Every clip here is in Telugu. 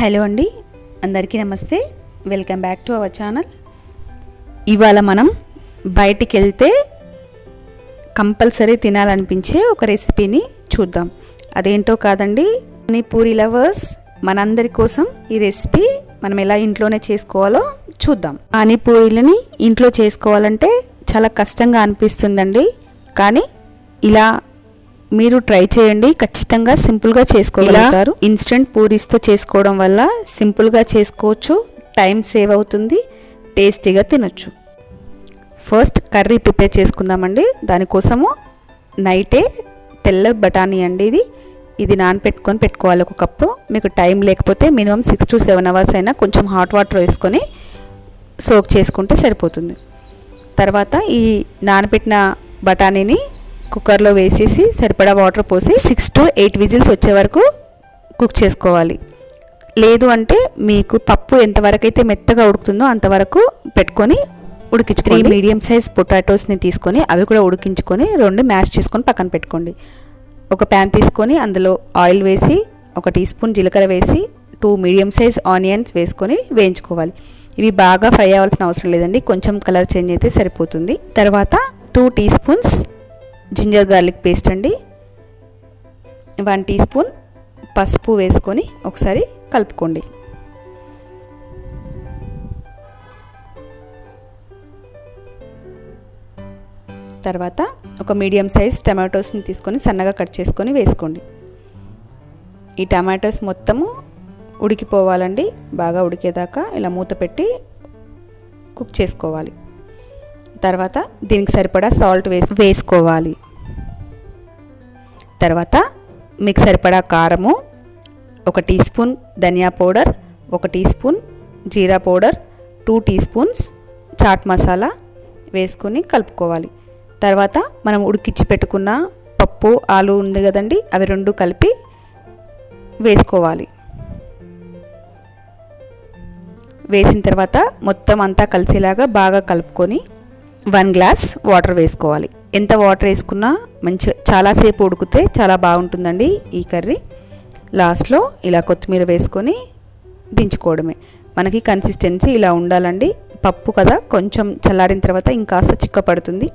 హలో అండి. అందరికీ నమస్తే. Welcome back to our channel. ఇవాళ మనం బయటికి వెళ్తే కంపల్సరీ తినాలనిపించే ఒక రెసిపీని చూద్దాం. అదేంటో కాదండి. ఈ పూరి లవర్స్ మనందరి కోసం ఈ రెసిపీ మనం ఎలా ఇంట్లోనే చేసుకోవాలో చూద్దాం. పానీపూరీలని ఇంట్లో చేసుకోవాలంటే చాలా కష్టంగా అనిపిస్తుందండి. కానీ ఇలా మీరు ట్రై చేయండి. ఖచ్చితంగా సింపుల్గా చేసుకోగలుగుతారు. ఇన్స్టెంట్ పూరీస్తో చేసుకోవడం వల్ల సింపుల్గా చేసుకోవచ్చు. టైం సేవ్ అవుతుంది. టేస్టీగా తినొచ్చు. ఫస్ట్ కర్రీ ప్రిపేర్ చేసుకుందామండి. దానికోసము నైటే తెల్ల బఠానీ అండి ఇది. ఇది నానపెట్టుకొని పెట్టుకోవాలి ఒక కప్పు. మీకు టైం లేకపోతే minimum six to seven hours అయినా కొంచెం హాట్ వాటర్ వేసుకొని సోక్ చేసుకుంటే సరిపోతుంది. తర్వాత ఈ నానబెట్టిన బఠానీని కుక్కర్లో వేసేసి సరిపడా వాటర్ పోసి సిక్స్ టు ఎయిట్ విజిల్స్ వచ్చే వరకు కుక్ చేసుకోవాలి. లేదు అంటే మీకు పప్పు ఎంతవరకు అయితే మెత్తగా ఉడుకుతుందో అంతవరకు పెట్టుకొని ఉడికించుకోండి. త్రీ మీడియం సైజ్ పొటాటోస్ని తీసుకొని అవి కూడా ఉడికించుకొని రెండు మ్యాష్ చేసుకొని పక్కన పెట్టుకోండి. ఒక ప్యాన్ తీసుకొని అందులో ఆయిల్ వేసి ఒక టీ స్పూన్ జీలకర్ర వేసి టూ మీడియం సైజ్ ఆనియన్స్ వేసుకొని వేయించుకోవాలి. ఇవి బాగా ఫ్రై అవ్వాల్సిన అవసరం లేదండి. కొంచెం కలర్ చేంజ్ అయితే సరిపోతుంది. తర్వాత two teaspoons ginger garlic paste అండి. వన్ టీ స్పూన్ పసుపు వేసుకొని ఒకసారి కలుపుకోండి. తర్వాత ఒక మీడియం సైజ్ టమాటోస్ని తీసుకొని సన్నగా కట్ చేసుకొని వేసుకోండి. ఈ టమాటోస్ మొత్తము ఉడికిపోవాలండి. బాగా ఉడికేదాకా ఇలా మూత పెట్టి కుక్ చేసుకోవాలి. తర్వాత దీనికి సరిపడా సాల్ట్ వేసి వేసుకోవాలి. తర్వాత మీకు సరిపడా కారము ఒక టీ స్పూన్ ధనియా పౌడర్ ఒక టీ స్పూన్ జీరా powder two teaspoons chaat masala వేసుకొని కలుపుకోవాలి. తర్వాత మనం ఉడికిచ్చి పెట్టుకున్న పప్పు ఆలు ఉంది కదండి అవి రెండు కలిపి వేసుకోవాలి. వేసిన తర్వాత మొత్తం అంతా కలిసేలాగా బాగా కలుపుకొని వన్ గ్లాస్ వాటర్ వేసుకోవాలి. ఎంత వాటర్ వేసుకున్నా మంచి చాలాసేపు ఉడికితే చాలా బాగుంటుందండి ఈ కర్రీ. లాస్ట్లో ఇలా కొత్తిమీర వేసుకొని దించుకోవడమే. మనకి కన్సిస్టెన్సీ ఇలా ఉండాలండి. పప్పు కదా కొంచెం చల్లారిన తర్వాత ఇంకాస్త చిక్కపడుతుంది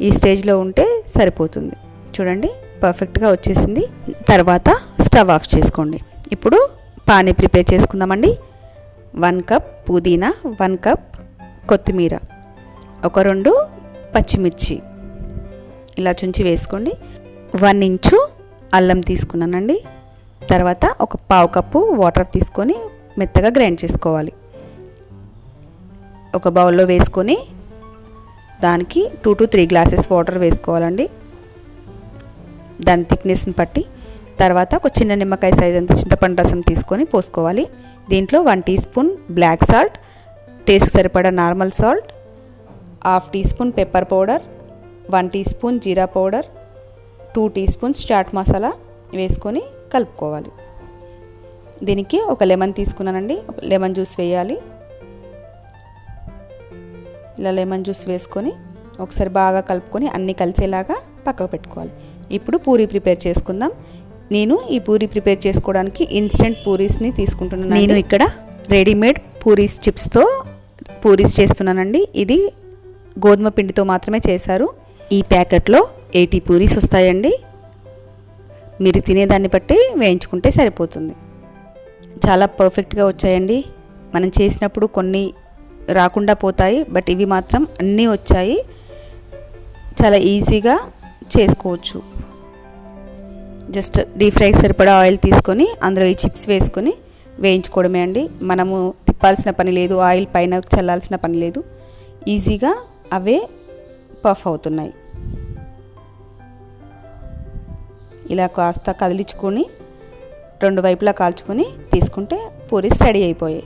ఈ స్టేజ్లో ఉంటే సరిపోతుంది. చూడండి పర్ఫెక్ట్గా వచ్చేసింది. తర్వాత స్టవ్ ఆఫ్ చేసుకోండి. ఇప్పుడు పానీ ప్రిపేర్ చేసుకుందామండి. వన్ కప్ పుదీనా వన్ కప్ కొత్తిమీర. ఒక రెండు పచ్చిమిర్చి. ఇలా చుంచి వేసుకోండి. వన్ ఇంచు అల్లం తీసుకున్నానండి. తర్వాత ఒక పావు కప్పు వాటర్ తీసుకొని మెత్తగా గ్రైండ్ చేసుకోవాలి. ఒక బౌల్లో వేసుకొని దానికి two to three glasses water వేసుకోవాలండి. దాని థిక్నెస్ని బట్టి. తర్వాత ఒక చిన్న నిమ్మకాయ సైజ్ అంత చింతపండు రసం తీసుకొని పోసుకోవాలి. దీంట్లో one teaspoon black salt taste సరిపడా normal salt half teaspoon pepper powder one teaspoon జీరా powder two teaspoons chaat masala వేసుకొని కలుపుకోవాలి. దీనికి ఒక లెమన్ తీసుకున్నానండి. ఒక లెమన్ జ్యూస్ వేయాలి. ఇలా లెమన్ జ్యూస్ వేసుకొని ఒకసారి బాగా కలుపుకొని అన్నీ కలిసేలాగా పక్కకు పెట్టుకోవాలి. ఇప్పుడు పూరి ప్రిపేర్ చేసుకుందాం. నేను ఈ పూరి ప్రిపేర్ చేసుకోవడానికి ఇన్స్టెంట్ పూరీస్ని తీసుకుంటున్నాను నేను ఇక్కడ రెడీమేడ్ పూరీస్ చిప్స్తో పూరీస్ చేస్తున్నానండి. ఇది గోధుమ పిండితో మాత్రమే చేశారు. ఈ ప్యాకెట్లో ఎయిటీ పూరీస్ వస్తాయండి. మీరు తినేదాన్ని బట్టి వేయించుకుంటే సరిపోతుంది. చాలా పర్ఫెక్ట్గా వచ్చాయండి. మనం చేసినప్పుడు కొన్ని రాకుండా పోతాయి బట్ ఇవి మాత్రం అన్నీ వచ్చాయి. చాలా ఈజీగా చేసుకోవచ్చు. జస్ట్ డీప్ ఫ్రైకి సరిపడా ఆయిల్ తీసుకొని అందులో ఈ చిప్స్ వేసుకొని వేయించుకోవడమే అండి. మనము తిప్పాల్సిన పని లేదు ఆయిల్ పైన చల్లాల్సిన పని లేదు. ఈజీగా అవే పఫ్ అవుతున్నాయి. ఇలా కాస్త కదిలించుకొని రెండు వైపులా కాల్చుకొని తీసుకుంటే పూరీస్ రెడీ అయిపోయాయి.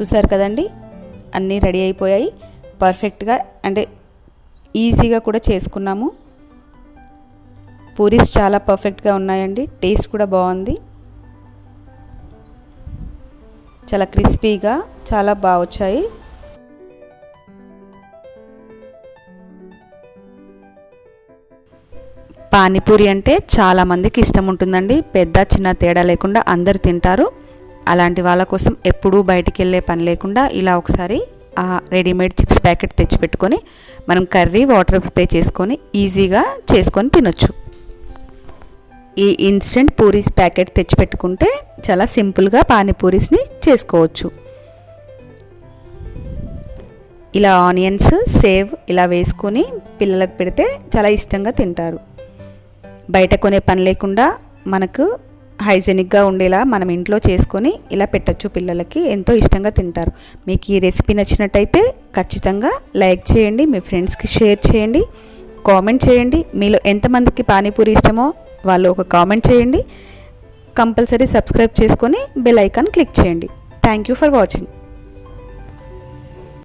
చూసారు కదండి? అన్నీ రెడీ అయిపోయాయి. పర్ఫెక్ట్గా అంటే ఈజీగా కూడా చేసుకున్నాము. పూరీస్ చాలా పర్ఫెక్ట్గా ఉన్నాయండి. టేస్ట్ కూడా బాగుంది. చాలా క్రిస్పీగా చాలా బాగా వచ్చాయి పానీపూరి అంటే చాలామందికి ఇష్టం ఉంటుందండి పెద్ద చిన్న తేడా లేకుండా అందరు తింటారు. అలాంటి వాళ్ళ కోసం ఎప్పుడూ బయటికి వెళ్ళే పని లేకుండా ఇలా ఒకసారి ఆ రెడీమేడ్ చిప్స్ ప్యాకెట్ తెచ్చిపెట్టుకొని మనం కర్రీ వాటర్ ప్రిపేర్ చేసుకొని ఈజీగా చేసుకొని తినొచ్చు. ఈ ఇన్స్టెంట్ పూరీస్ ప్యాకెట్ తెచ్చిపెట్టుకుంటే చాలా సింపుల్గా పానీపూరీస్ని చేసుకోవచ్చు. ఇలా ఆనియన్స్ సేవ్ ఇలా వేసుకొని పిల్లలకు పెడితే చాలా ఇష్టంగా తింటారు. బయట కొనే పని లేకుండా మనకు హైజెనిక్గా ఉండేలా మనం ఇంట్లో చేసుకొని ఇలా పెట్టచ్చు పిల్లలకి ఎంతో ఇష్టంగా తింటారు. మీకు ఈ రెసిపీ నచ్చినట్టయితే ఖచ్చితంగా లైక్ చేయండి మీ ఫ్రెండ్స్కి షేర్ చేయండి కామెంట్ చేయండి. మీలో ఎంతమందికి పానీపూరి ఇష్టమో వాళ్ళు ఒక కామెంట్ చేయండి. కంపల్సరీ సబ్స్క్రైబ్ చేసుకొని బెల్ ఐకాన్ క్లిక్ చేయండి. Thank you for watching.